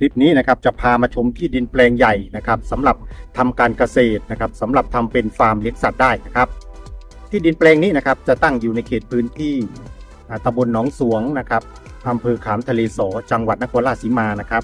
คลิปนี้นะครับจะพามาชมที่ดินแปลงใหญ่นะครับสำหรับทำการเกษตรนะครับสำหรับทำเป็นฟาร์มเลี้ยงสัตว์ได้นะครับ ที่ดินแปลงนี้นะครับจะตั้งอยู่ในเขตพื้นที่ตำบลหนองสวงนะครับอำเภอขามทะเลสอจังหวัดนครราชสีมานะครับ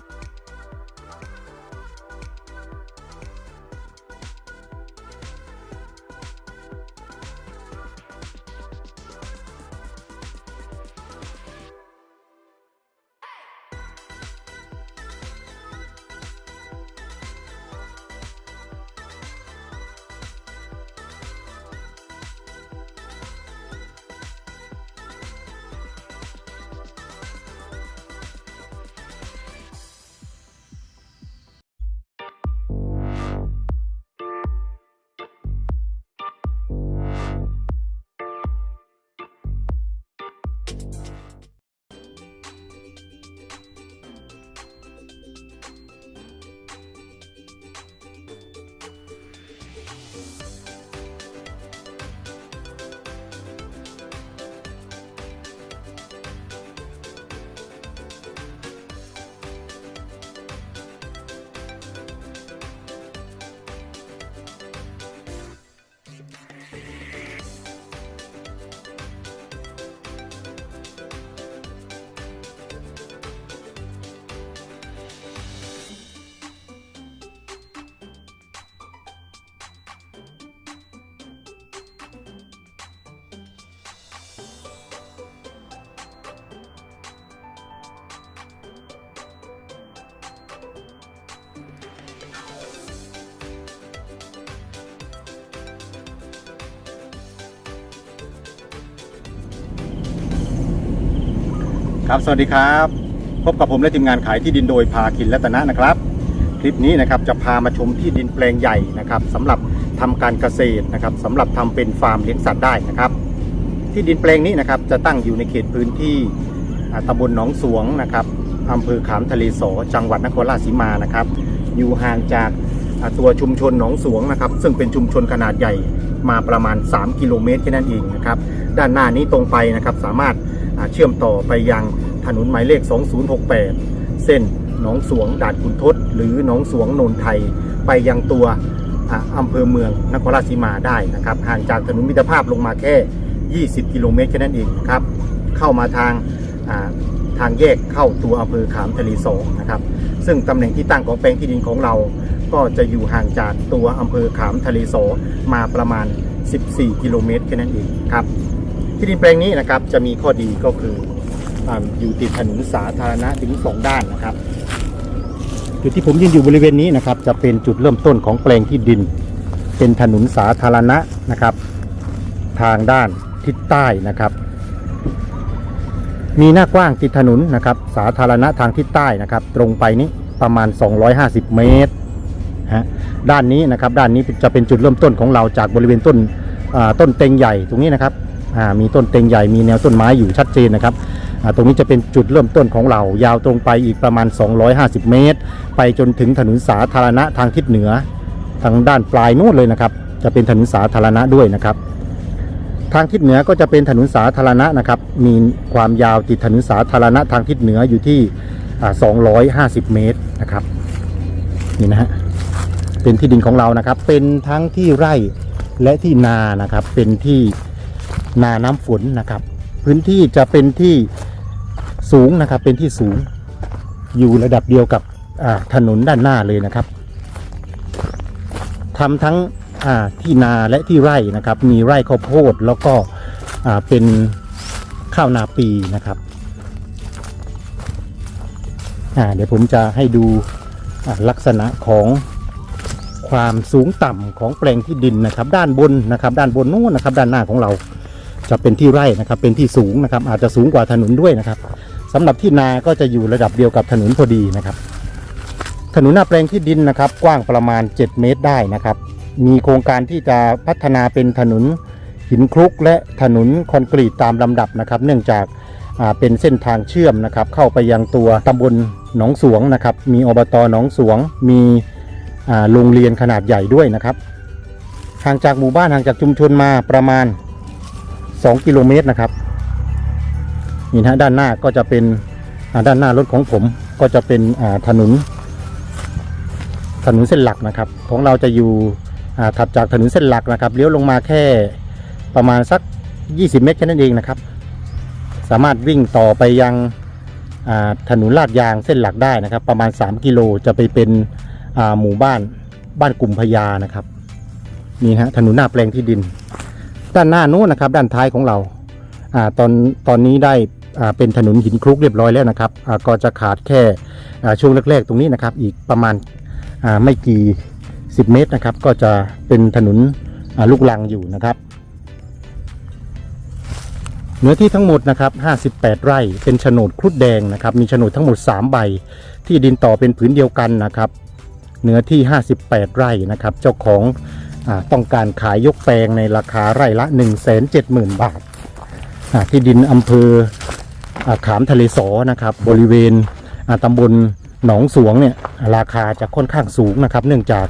ครับ สวัสดีครับ พบกับผมและทีมงานขายที่ดินโดยพาคินรัตนะนะครับ คลิปนี้นะครับจะพามาชมที่ดินแปลงใหญ่นะครับสำหรับทำการเกษตรนะครับสำหรับทำเป็นฟาร์มเลี้ยงสัตว์ได้นะครับ ที่ดินแปลงนี้นะครับจะตั้งอยู่ในเขตพื้นที่ตำบลหนองสวงนะครับอำเภอขามทะเลโสจังหวัดนครราชสีมานะครับ อยู่ห่างจากตัวชุมชนหนองสวงนะครับ ซึ่งเป็นชุมชนขนาดใหญ่มาประมาณ 3 กิโลเมตรแค่นั้นเองนะครับ ด้านหน้านี้ตรงไปนะครับสามารถ เชื่อมต่อไปยังถนนหมายเลข 2068 เส้นหนองสวงด่านขุนทด หรือหนองสวงโนนไทย ไปยังตัวอำเภอเมืองนครราชสีมาได้นะครับห่างจากถนนมิตรภาพลงมาแค่ 20 กิโลเมตรแค่นั้นเองครับเข้ามาทางทางแยกเข้าตัวอำเภอขามทะเลสองนะครับซึ่งตำแหน่งที่ตั้งของแปลงที่ดินของเรา ก็จะอยู่ห่างจากตัวอำเภอขามทะเลโสมาประมาณ 14 กิโลเมตรแค่นั้นเองครับ ที่ดินแปลงนี้นะครับจะมีข้อดีก็คืออยู่ติดถนนสาธารณะถึงสองด้านนะครับ จุดที่ผมยืนอยู่บริเวณนี้นะครับ จะเป็นจุดเริ่มต้นของแปลงที่ดิน เป็นถนนสาธารณะนะครับ ทางด้านทิศใต้นะครับ มีหน้ากว้างติดถนนนะครับ สาธารณะทางทิศใต้นะครับ ตรงไปนี้ประมาณ 250 เมตรฮะด้านนี้นะครับ ด้านนี้จะเป็นจุดเริ่มต้นของเราจากบริเวณต้นต้นเต็งใหญ่ตรงนี้นะครับ มีต้นเต็งใหญ่มีแนวต้นไม้อยู่ชัดเจนนะครับตรงนี้จะเป็นจุดเริ่มต้นของเรา ยาวตรงไปอีกประมาณ 250 เมตร ไปจนถึงถนนสาธารณะทางทิศเหนือ ทางด้านปลายนู้นเลยนะครับ จะเป็นถนนสาธารณะด้วยนะครับ ทางทิศเหนือก็จะเป็นถนนสาธารณะนะครับ มีความยาวติดถนนสาธารณะทางทิศเหนืออยู่ที่อ่า250 เมตรนะครับ นี่นะฮะ เป็นที่ดินของเรานะครับ เป็นทั้งที่ไร่และที่นานะครับ เป็นที่ นาน้ำฝนนะครับ พื้นที่จะเป็นที่สูงนะครับ เป็นที่สูงอยู่ระดับเดียวกับถนนด้านหน้าเลยนะครับทำทั้งที่นาและที่ไร่นะครับ มีไร่ข้าวโพดแล้วก็เป็นข้าวนาปีนะครับเดี๋ยวผมจะให้ดูลักษณะของความสูงต่ำของแปลงที่ดินนะครับ ด้านบนนะครับ ด้านบนนู้นนะครับ ด้านหน้าของเรา จะเป็นที่ไร่นะครับ เป็นที่สูงนะครับ อาจจะสูงกว่าถนนด้วยนะครับสำหรับที่นาก็จะอยู่ระดับเดียวกับถนนพอดีนะครับ ถนนหน้าแปลงที่ดินนะครับ กว้างประมาณ 7 เมตรได้นะครับ มีโครงการที่จะพัฒนาเป็นถนนหินคลุก และถนนคอนกรีตตามลำดับนะครับ เนื่องจากาเป็นเส้นทางเชื่อมนะครับ เข้าไปยังตัวตำบลหนองสวงนะครับ มีอบตหนองสวง มีโรงเรียนขนาดใหญ่ด้วยนะครับห่างจากหมู่บ้านห่างจากชุมชนมาประมาณ 2กิโลเมตรนะครับนี่นะฮะด้านหน้าก็จะเป็นด้านหน้ารถของผมก็จะเป็นถนนถนนเส้นหลักนะครับ ของเราจะอยู่ถัดจากถนนเส้นหลักนะครับเลี้ยวลงมาแค่ประมาณสัก 20 เมตรแค่นั้นเองนะครับ สามารถวิ่งต่อไปยังถนนลาดยางเส้นหลักได้นะครับ ประมาณ 3 กิโลจะไปเป็นหมู่บ้านบ้านกลุ่มพญานะครับนี่ฮะถนนหน้าแปลงที่ดิน ด้านหน้านู้นนะครับ ด้านท้ายของเราอ่าตอนตอนนี้ได้อ่าเป็นถนนหินคลุกเรียบร้อยแล้วนะครับอ่าก็จะขาดแค่อ่าช่วงแรกๆ ตรงนี้นะครับ อีกประมาณอ่าไม่กี่ 10 เมตรนะครับ ก็จะเป็นถนนอ่าลูกลังอยู่นะครับเนื้อที่ทั้งหมดนะครับ 58 ไร่ เป็นโฉนดครุฑแดงนะครับ มีโฉนดทั้งหมด 3 ใบ ที่ดินต่อเป็นผืนเดียวกันนะครับ เนื้อที่ 58 ไร่นะครับ เจ้าของ ต้องการขายยกแปลงในราคาไร่ละ 170,000 บาทอ่าที่ดินอำเภออขามทะเลสอนะครับ บริเวณตำบลหนองสวงเนี่ยราคาจะค่อนข้างสูงนะครับ เนื่องจาก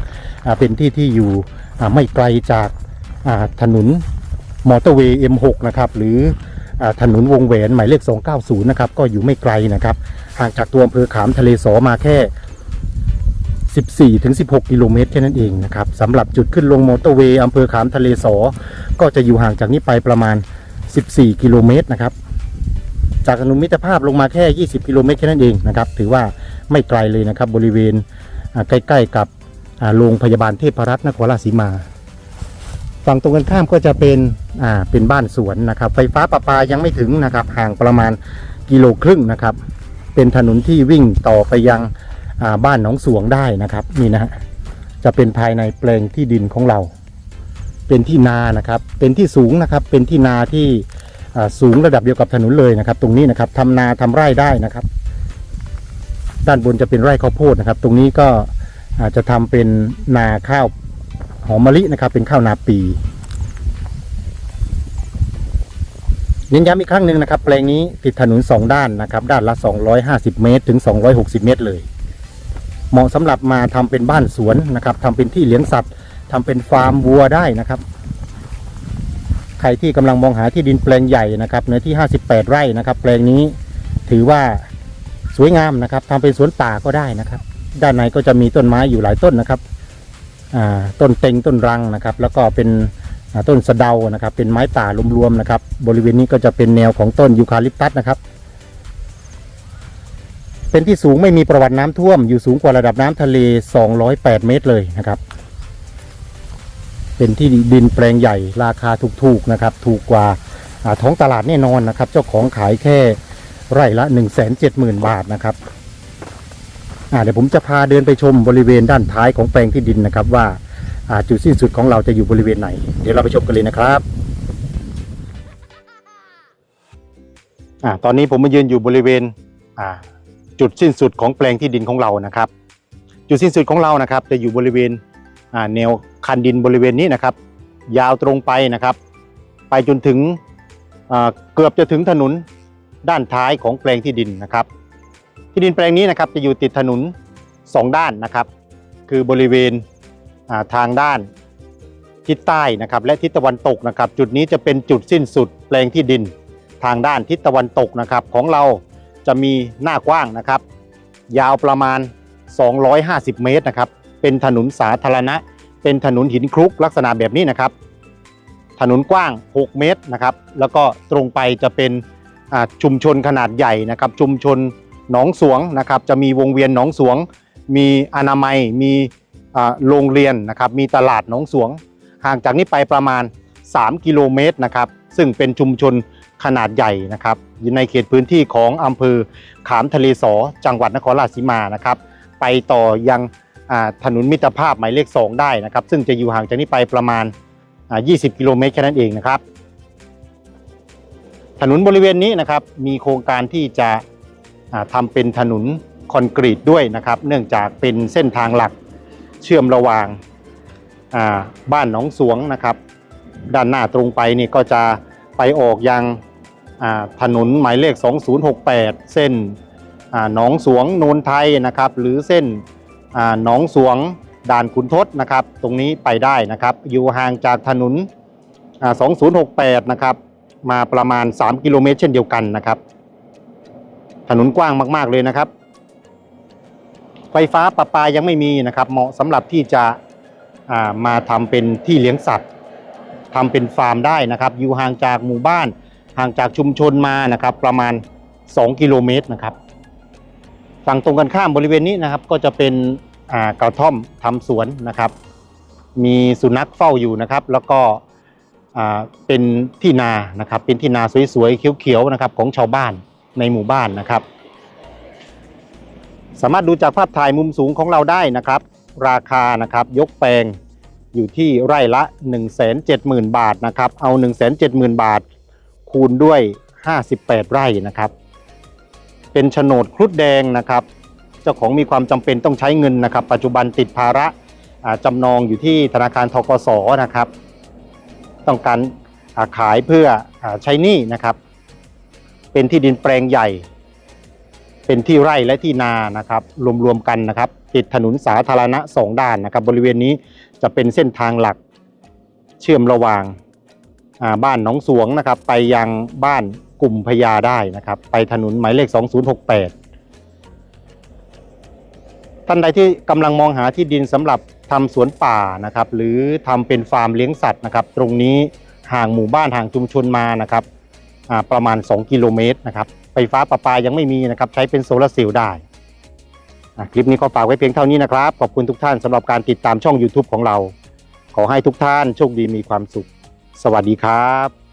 เป็นที่ที่อยู่ไม่ไกลจากถนนมอเตอร์เวย์ M6 นะครับ หรืออถนนวงแหวนหมายเลข 290 นะครับ ก็อยู่ไม่ไกลนะครับ ห่างจากตัวอำเภอขามทะเลสอมาแค่ 14 ถึง 16 กิโลเมตรแค่นั้นเองนะครับสำหรับจุดขึ้นลงมอเตอร์เวย์อำเภอขามทะเลสอ ก็จะอยู่ห่างจากนี้ไปประมาณ 14 กิโลเมตรนะครับ จากถนนมิตรภาพลงมาแค่ 20 กิโลเมตรแค่นั้นเองนะครับ ถือว่าไม่ไกลเลยนะครับบริเวณใกล้ ๆ กับโรงพยาบาลเทพรัตน์นครราชสีมา ฝั่งตรงกันข้ามก็จะเป็นอ่าเป็นบ้านสวนนะครับ ไฟฟ้าประปายังไม่ถึงนะครับห่างประมาณกิโลครึ่งนะครับ เป็นถนนที่วิ่งต่อไปยัง บ้านหนองสวงได้นะครับนี่นะฮะจะเป็นภายในแปลงที่ดินของเรา เป็นที่นานะครับ เป็นที่สูงนะครับ เป็นที่นาที่สูงระดับเดียวกับถนนเลยนะครับ ตรงนี้นะครับทำนาทำไร่ได้นะครับ ด้านบนจะเป็นไร่ข้าวโพดนะครับ ตรงนี้ก็อาจจะทำเป็นนาข้าวหอมมะลินะครับ เป็นข้าวนาปีเน้นย้ำอีกครั้งหนึ่งนะครับ แปลงนี้ติดถนนสองด้านนะครับ ด้านละ 250 เมตร ถึง 260 เมตรเลย เหมาะสำหรับมาทำเป็นบ้านสวนนะครับทำเป็นที่เลี้ยงสัตว์ทำเป็นฟาร์มวัวได้นะครับ ใครที่กำลังมองหาที่ดินแปลงใหญ่นะครับเนื้อที่ 58 ไร่นะครับ แปลงนี้ถือว่าสวยงามนะครับทำเป็นสวนป่าก็ได้นะครับ ด้านในก็จะมีต้นไม้อยู่หลายต้นนะครับอ่าต้นเต็งต้นรังนะครับ แล้วก็เป็นอ่าต้นสะเดานะครับ เป็นไม้ป่ารวมๆนะครับ บริเวณนี้ก็จะเป็นแนวของต้นยูคาลิปตัสนะครับ เป็นที่สูงไม่มีประวัติน้ำท่วม อยู่สูงกว่าระดับน้ำทะเล 208 เมตรเลยนะครับ เป็นที่ดินแปลงใหญ่ราคาถูกๆนะครับ ถูกกว่าท้องตลาดแน่นอนนะครับ เจ้าของขายแค่ไร่ละ 170,000 บาทนะครับเดี๋ยวผมจะพาเดินไปชมบริเวณด้านท้ายของแปลงที่ดินนะครับว่าจุดสิ้นสุดของเราจะอยู่บริเวณไหน เดี๋ยวเราไปชมกันเลยนะครับอตอนนี้ผมมายืนอยู่บริเวณ จุดสิ้นสุดของแปลงที่ดินของเรานะครับ จุดสิ้นสุดของเรานะครับ จะอยู่บริเวณแนวคันดินบริเวณนี้นะครับ ยาวตรงไปนะครับ ไปจนถึงเกือบจะถึงถนนด้านท้ายของแปลงที่ดินนะครับ ที่ดินแปลงนี้นะครับจะอยู่ติดถนนสองด้านนะครับ คือบริเวณทางด้านทิศใต้นะครับ และทิศตะวันตกนะครับ จุดนี้จะเป็นจุดสิ้นสุดแปลงที่ดินทางด้านทิศตะวันตกนะครับของเรา จะมีหน้ากว้างนะครับ ยาวประมาณ 250 เมตรนะครับ เป็นถนนสาธารณะ เป็นถนนหินคลุกลักษณะแบบนี้นะครับ ถนนกว้าง 6 เมตรนะครับ แล้วก็ตรงไปจะเป็นชุมชนขนาดใหญ่นะครับ ชุมชนหนองสวงนะครับ จะมีวงเวียนหนองสวง มีอนามัย มีโรงเรียนนะครับ มีตลาดหนองสวง ห่างจากนี้ไปประมาณ 3 กิโลเมตรนะครับ ซึ่งเป็นชุมชน ขนาดใหญ่นะครับอยู่ในเขตพื้นที่ของอำเภอขามทะเลสอจังหวัดนครราชสีมานะครับไปต่อยังถนนมิตรภาพหมายเลข 2 ได้นะครับ ซึ่งจะอยู่ห่างจากนี้ไปประมาณ 20 กิโลเมตรแค่นั้นเองนะครับ ถนนบริเวณนี้นะครับมีโครงการที่จะอ่าทำเป็นถนนคอนกรีตด้วยนะครับ เนื่องจากเป็นเส้นทางหลักเชื่อมระหว่างบ้านหนองสวงนะครับ ด้านหน้าตรงไปนี่ก็จะ ไปออกยังถนนหมายเลข 2068 เส้นหนองสวงโนนไทยนะครับ หรือเส้นหนองสวงด่านขุนทดนะครับ ตรงนี้ไปได้นะครับ อยู่ห่างจากถนน 2068 นะครับ มาประมาณ 3 กิโลเมตรเช่นเดียวกันนะครับ ถนนกว้างมากๆเลยนะครับ ไฟฟ้าประปายังไม่มีนะครับ เหมาะสำหรับที่จะมาทำเป็นที่เลี้ยงสัตว์ ทำเป็นฟาร์มได้นะครับ อยู่ห่างจากหมู่บ้าน ห่างจากชุมชนมานะครับ ประมาณ 2 กิโลเมตรนะครับ ฝั่งตรงกันข้ามบริเวณนี้นะครับ ก็จะเป็นอ่ากระท่อมทำสวนนะครับ มีสุนัขเฝ้าอยู่นะครับ แล้วก็อ่าเป็นที่นานะครับ เป็นที่นาสวยๆเขียวๆนะครับ ของชาวบ้านในหมู่บ้านนะครับ สามารถดูจากภาพถ่ายมุมสูงของเราได้นะครับ ราคานะครับ ยกแปลง อยู่ที่ไร่ละ 170,000 บาทนะครับ เอา 170,000 บาท คูณด้วย 58 ไร่นะครับ เป็นโฉนดครุฑแดงนะครับ เจ้าของมีความจำเป็นต้องใช้เงินนะครับ ปัจจุบันติดภาระจำนองอยู่ที่ธนาคารทกสนะครับ ต้องการขายเพื่ออใช้หนี้นะครับ เป็นที่ดินแปลงใหญ่ เป็นที่ไร่และที่นานะครับรวมๆกันนะครับ ติดถนนสาธารณะสองด้านนะครับ บริเวณนี้จะเป็นเส้นทางหลักเชื่อมระหว่างาบ้านหนองสวงนะครับ ไปยังบ้านกลุ่มพญาได้นะครับ ไปถนนหมายเลข 2068 ท่านใดที่กำลังมองหาที่ดินสำหรับทำสวนป่านะครับ หรือทำเป็นฟาร์มเลี้ยงสัตว์นะครับ ตรงนี้ห่างหมู่บ้านห่างชุมชนมานะครับประมาณ 2 กิโลเมตรนะครับ ไฟฟ้าประปายังไม่มีนะครับ ใช้เป็นโซลาร์เซลล์ได้อะคลิปนี้ก็ฝากไว้เพียงเท่านี้นะครับ ขอบคุณทุกท่านสำหรับการติดตามช่อง YouTube ของเรา ขอให้ทุกท่านโชคดีมีความสุข สวัสดีครับ